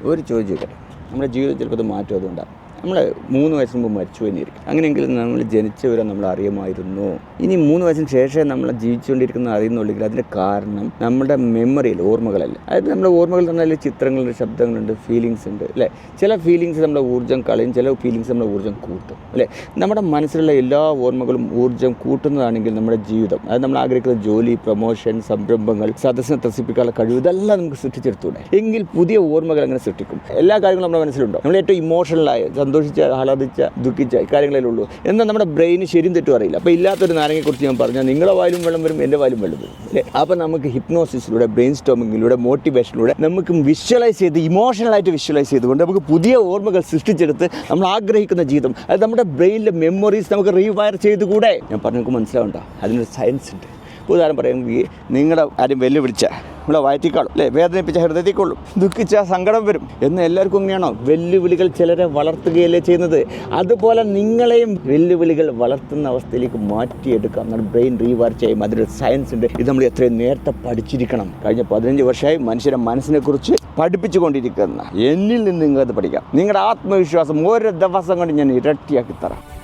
ഒരു ചോദ്യം ചോദിക്കട്ടെ? നമ്മുടെ ജീവിതത്തിൽ അത് മാറ്റം അതുകൊണ്ടാണ് നമ്മൾ മൂന്ന് വയസ്സിന് മുമ്പ് മരിച്ചു എന്നിരിക്കും അങ്ങനെയെങ്കിൽ നമ്മൾ ജനിച്ചവരെ നമ്മൾ അറിയുമായിരുന്നു. ഇനി മൂന്ന് വയസ്സിന് ശേഷം നമ്മൾ ജീവിച്ചുകൊണ്ടിരിക്കുന്ന അറിയുന്നുണ്ടെങ്കിൽ അതിന്റെ കാരണം നമ്മുടെ മെമ്മറിയിൽ ഓർമ്മകളല്ല? അതായത് നമ്മുടെ ഓർമ്മകൾ തന്നെ ചിത്രങ്ങളുണ്ട് ശബ്ദങ്ങളുണ്ട് ഫീലിങ്സ് ഉണ്ട് അല്ലേ? ചില ഫീലിങ്സ് നമ്മുടെ ഊർജം കളയും ചില ഫീലിങ്സ് നമ്മുടെ ഊർജം കൂട്ടും അല്ലേ? നമ്മുടെ മനസ്സിലുള്ള എല്ലാ ഓർമ്മകളും ഊർജം കൂട്ടുന്നതാണെങ്കിൽ നമ്മുടെ ജീവിതം അതായത് നമ്മൾ ആഗ്രഹിക്കുന്ന ജോലി പ്രൊമോഷൻ സംരംഭങ്ങൾ സദസ്സിനെ ത്രസിപ്പിക്കാനുള്ള കഴിവ് ഇതെല്ലാം നമുക്ക് സൃഷ്ടിച്ചെടുത്തൂടെ എങ്കിൽ പുതിയ ഓർമ്മകൾ അങ്ങനെ സൃഷ്ടിക്കും. എല്ലാ കാര്യങ്ങളും നമ്മുടെ മനസ്സിലുണ്ടോ? നമ്മൾ ഏറ്റവും ഇമോഷണലായ സന്തോഷിച്ച ആഹ്ലാദിച്ച ദുഃഖിച്ച ഇക്കാര്യങ്ങളേ ഉള്ളൂ. എന്നാൽ നമ്മുടെ ബ്രെയിന് ശരിയും തെറ്റും അറിയില്ല. അപ്പോൾ ഇല്ലാത്തൊരു നാരങ്ങയെക്കുറിച്ച് ഞാൻ പറഞ്ഞാൽ നിങ്ങളുടെ വായിലും വെള്ളം വരും എന്റെ വായിലും വെള്ളം വരും. അല്ലേ? അപ്പോൾ നമുക്ക് ഹിപ്നോസിസിലൂടെ ബ്രെയിൻ സ്റ്റോമിങ്ങിലൂടെ മോട്ടിവേഷനിലൂടെ നമുക്ക് വിഷ്വലൈസ് ചെയ്ത് ഇമോഷണലായിട്ട് വിഷ്വലൈസ് ചെയ്തുകൊണ്ട് നമുക്ക് പുതിയ ഓർമ്മകൾ സൃഷ്ടിച്ചെടുത്ത് നമ്മൾ ആഗ്രഹിക്കുന്ന ജീവിതം അത് നമ്മുടെ ബ്രെയിനിലെ മെമ്മറീസ് നമുക്ക് റീവയർ ചെയ്തുകൂടെ? ഞാൻ പറഞ്ഞു നിങ്ങൾക്ക് മനസ്സിലാവണ്ട. അതിനൊരു സയൻസ് ഉണ്ട്. ഉദാഹരണം പറയുമ്പോൾ നിങ്ങളുടെ ആരും വെല്ലുവിളിച്ച നമ്മളെ വയറ്റിക്കാളും അല്ലേ? വേദനിപ്പിച്ച ഹൃദയത്തിക്കൊള്ളും. ദുഃഖിച്ച സങ്കടം വരും. എന്ന് എല്ലാവർക്കും ഇങ്ങനെയാണോ വെല്ലുവിളികൾ ചിലരെ വളർത്തുകയല്ലേ ചെയ്യുന്നത്? അതുപോലെ നിങ്ങളെയും വെല്ലുവിളികൾ വളർത്തുന്ന അവസ്ഥയിലേക്ക് മാറ്റിയെടുക്കാം. നമ്മുടെ ബ്രെയിൻ റീവാർ ചെയ്യും. അതിൽ സയൻസ് ഉണ്ട്. ഇത് നമ്മൾ എത്രയും നേരത്തെ പഠിച്ചിരിക്കണം. കഴിഞ്ഞ പതിനഞ്ച് വർഷമായി മനുഷ്യരെ മനസ്സിനെ കുറിച്ച് പഠിപ്പിച്ചുകൊണ്ടിരിക്കുന്ന എന്നിൽ നിന്ന് നിങ്ങൾക്ക് അത് പഠിക്കാം. നിങ്ങളുടെ ആത്മവിശ്വാസം ഓരോ ദിവസം കൊണ്ട് ഞാൻ ഇരട്ടിയാക്കി തരാം.